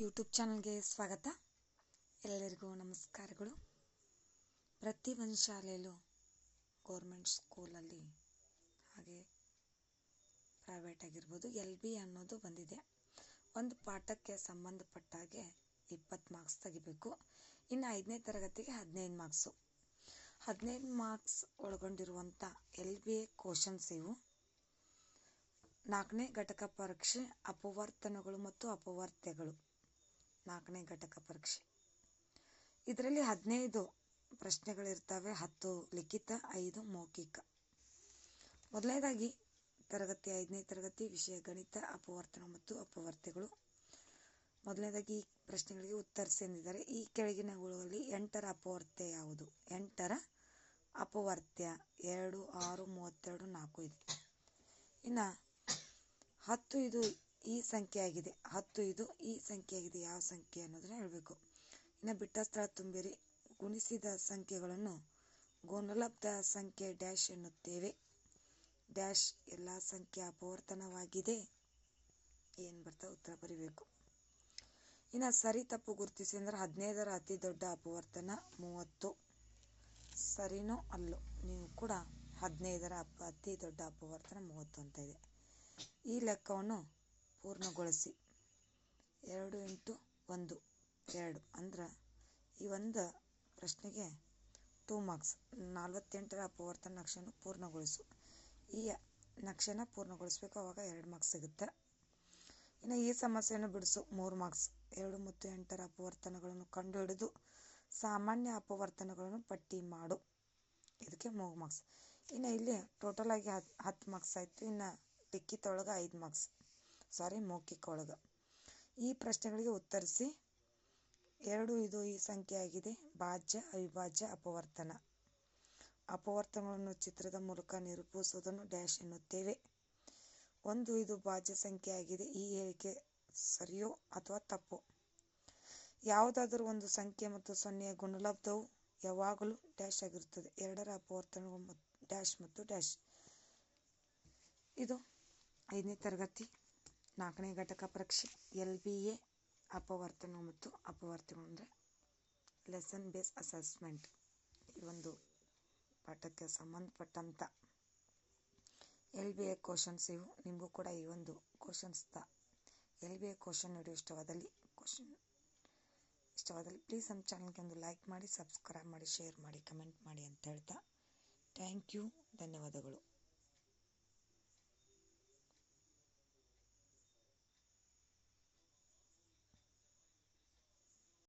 YouTube ಚಾನಲ್ಗೆ ಸ್ವಾಗತ. ಎಲ್ಲರಿಗೂ ನಮಸ್ಕಾರಗಳು. ಪ್ರತಿ ಒಂದು ಶಾಲೆಯಲ್ಲೂ ಗೌರ್ಮೆಂಟ್ ಸ್ಕೂಲಲ್ಲಿ ಹಾಗೆ ಪ್ರೈವೇಟ್ ಆಗಿರ್ಬೋದು ಎಲ್ ಬಿ ಅನ್ನೋದು ಬಂದಿದೆ. ಒಂದು ಪಾಠಕ್ಕೆ ಸಂಬಂಧಪಟ್ಟ ಹಾಗೆ ಇಪ್ಪತ್ತು ಮಾರ್ಕ್ಸ್ ತೆಗಿಬೇಕು. ಇನ್ನು ಐದನೇ ತರಗತಿಗೆ ಹದಿನೈದು ಮಾರ್ಕ್ಸು ಹದಿನೈದು ಮಾರ್ಕ್ಸ್ ಒಳಗೊಂಡಿರುವಂಥ ಎಲ್ ಬಿ ಎ ಕ್ವಶನ್ಸ್ ಇವು. ನಾಲ್ಕನೇ ಘಟಕ ಪರೀಕ್ಷೆ ಅಪವರ್ತನಗಳು ಮತ್ತು ಅಪವರ್ತ್ಯಗಳು ನಾಲ್ಕನೇ ಘಟಕ ಪರೀಕ್ಷೆ. ಇದರಲ್ಲಿ ಹದಿನೈದು ಪ್ರಶ್ನೆಗಳಿರ್ತವೆ, ಹತ್ತು ಲಿಖಿತ, ಐದು ಮೌಖಿಕ. ಮೊದಲನೇದಾಗಿ ತರಗತಿ, ಐದನೇ ತರಗತಿ ವಿಷಯ ಗಣಿತ, ಅಪವರ್ತನ ಮತ್ತು ಅಪವರ್ತ್ಯಗಳು ಮೊದಲನೇದಾಗಿ ಈ ಪ್ರಶ್ನೆಗಳಿಗೆ ಉತ್ತರಿಸಿ ಎಂದಿದ್ದಾರೆ ಈ ಕೆಳಗಿನಗಳಲ್ಲಿ ಎಂಟರ ಅಪವರ್ತ್ಯ ಯಾವುದು? ಎಂಟರ ಅಪವರ್ತ್ಯ ಎರಡು, ಆರು, ಮೂವತ್ತೆರಡು, ನಾಲ್ಕು ಇದೆ. ಇನ್ನು ಹತ್ತು ಇದು ಈ ಸಂಖ್ಯೆ ಆಗಿದೆ. ಹತ್ತು ಇದು ಈ ಸಂಖ್ಯೆ ಆಗಿದೆ. ಯಾವ ಸಂಖ್ಯೆ ಅನ್ನೋದನ್ನ ಹೇಳಬೇಕು. ಇನ್ನು ಬಿಟ್ಟ ಸ್ಥಳ ತುಂಬಿರಿ. ಗುಣಿಸಿದ ಸಂಖ್ಯೆಗಳನ್ನು ಗುಣಲಬ್ಧ ಸಂಖ್ಯೆ ಡ್ಯಾಶ್ ಎನ್ನುತ್ತೇವೆ. ಡ್ಯಾಶ್ ಎಲ್ಲ ಸಂಖ್ಯೆ ಅಪವರ್ತನವಾಗಿದೆ. ಏನು ಬರ್ತಾ ಉತ್ತರ ಬರಿಬೇಕು. ಇನ್ನು ಸರಿ ತಪ್ಪು ಗುರುತಿಸಿ ಅಂದ್ರೆ ಹದಿನೈದರ ಅತಿ ದೊಡ್ಡ ಅಪವರ್ತನ ಮೂವತ್ತು. ಸರಿನೋ ಅಲ್ಲೋ? ನೀವು ಕೂಡ ಹದಿನೈದರ ಅಪ, ಅತಿ ದೊಡ್ಡ ಅಪವರ್ತನ ಮೂವತ್ತು ಅಂತ ಇದೆ. ಈ ಲೆಕ್ಕವನ್ನು ಪೂರ್ಣಗೊಳಿಸಿ. ಎರಡು ಇಂಟು ಒಂದು, ಎರಡು ಅಂದ್ರೆ ಈ ಒಂದು ಪ್ರಶ್ನೆಗೆ ಟೂ ಮಾರ್ಕ್ಸ್ ನಲ್ವತ್ತೆಂಟರ ಅಪವರ್ತನ ನಕ್ಷೆಯನ್ನು ಪೂರ್ಣಗೊಳಿಸು. ಈ ನಕ್ಷೆನ ಪೂರ್ಣಗೊಳಿಸ್ಬೇಕು, ಅವಾಗ ಎರಡು ಮಾರ್ಕ್ಸ್ ಸಿಗುತ್ತೆ. ಇನ್ನು ಈ ಸಮಸ್ಯೆಯನ್ನು ಬಿಡಿಸು, ಮೂರು ಮಾರ್ಕ್ಸ್ ಎರಡು ಮತ್ತು ಎಂಟರ ಅಪವರ್ತನಗಳನ್ನು ಕಂಡುಹಿಡಿದು ಸಾಮಾನ್ಯ ಅಪವರ್ತನಗಳನ್ನು ಪಟ್ಟಿ ಮಾಡು. ಇದಕ್ಕೆ ಮೂರು ಮಾರ್ಕ್ಸ್ ಇನ್ನು ಇಲ್ಲಿ ಟೋಟಲ್ ಆಗಿ ಹತ್ತು ಹತ್ತು ಮಾರ್ಕ್ಸ್ ಆಯಿತು. ಇನ್ನು ಟಿಕ್ಕಿ ಒಳಗೆ ಐದು ಮಾರ್ಕ್ಸ್ ಸಾರಿ ಮೌಖಿಕ ಒಳಗೆ ಈ ಪ್ರಶ್ನೆಗಳಿಗೆ ಉತ್ತರಿಸಿ, ಎರಡು ಇದು ಈ ಸಂಖ್ಯೆ ಆಗಿದೆ ಭಾಜ್ಯ, ಅವಿಭಾಜ್ಯ, ಅಪವರ್ತನ. ಅಪವರ್ತನಗಳನ್ನು ಚಿತ್ರದ ಮೂಲಕ ನಿರೂಪಿಸುವುದನ್ನು ಡ್ಯಾಶ್ ಎನ್ನುತ್ತೇವೆ. ಒಂದು ಇದು ಭಾಜ್ಯ ಸಂಖ್ಯೆ ಆಗಿದೆ ಈ ಹೇಳಿಕೆ ಸರಿಯೋ ಅಥವಾ ತಪ್ಪು? ಯಾವುದಾದರೂ ಒಂದು ಸಂಖ್ಯೆ ಮತ್ತು ಸೊನ್ನೆಯ ಗುಣಲಬ್ಧವು ಯಾವಾಗಲೂ ಡ್ಯಾಶ್ ಆಗಿರುತ್ತದೆ. ಎರಡರ ಅಪವರ್ತನಗಳು ಡ್ಯಾಶ್ ಮತ್ತು ಡ್ಯಾಶ್. ಇದು ಐದನೇ ತರಗತಿ. ನಾಲ್ಕನೇ ಘಟಕ ಪರೀಕ್ಷೆ, ಎಲ್ ಬಿ ಎ, ಅಪವರ್ತನ ಮತ್ತು ಅಪವರ್ತನ ಅಂದರೆ ಲೆಸನ್ ಬೇಸ್ ಅಸೆಸ್ಮೆಂಟ್ ಈ ಒಂದು ಪಾಠಕ್ಕೆ ಸಂಬಂಧಪಟ್ಟಂಥ ಎಲ್ ಬಿ ಎ ಕ್ವಶನ್ಸ್ ಇವು. ನಿಮಗೂ ಕೂಡ ಈ ಒಂದು ಕ್ವಶನ್ಸ್ದ L B A question video ಇಷ್ಟವಾದಲ್ಲಿ ಕ್ವಶನ್ ಇಷ್ಟವಾದಲ್ಲಿ ಪ್ಲೀಸ್ ನಮ್ಮ ಚಾನಲ್ಗೆ ಒಂದು ಲೈಕ್ ಮಾಡಿ ಸಬ್ಸ್ಕ್ರೈಬ್ ಮಾಡಿ ಶೇರ್ ಮಾಡಿ ಕಮೆಂಟ್ ಮಾಡಿ ಅಂತ ಹೇಳ್ತಾ ಥ್ಯಾಂಕ್ ಯು ಧನ್ಯವಾದಗಳು.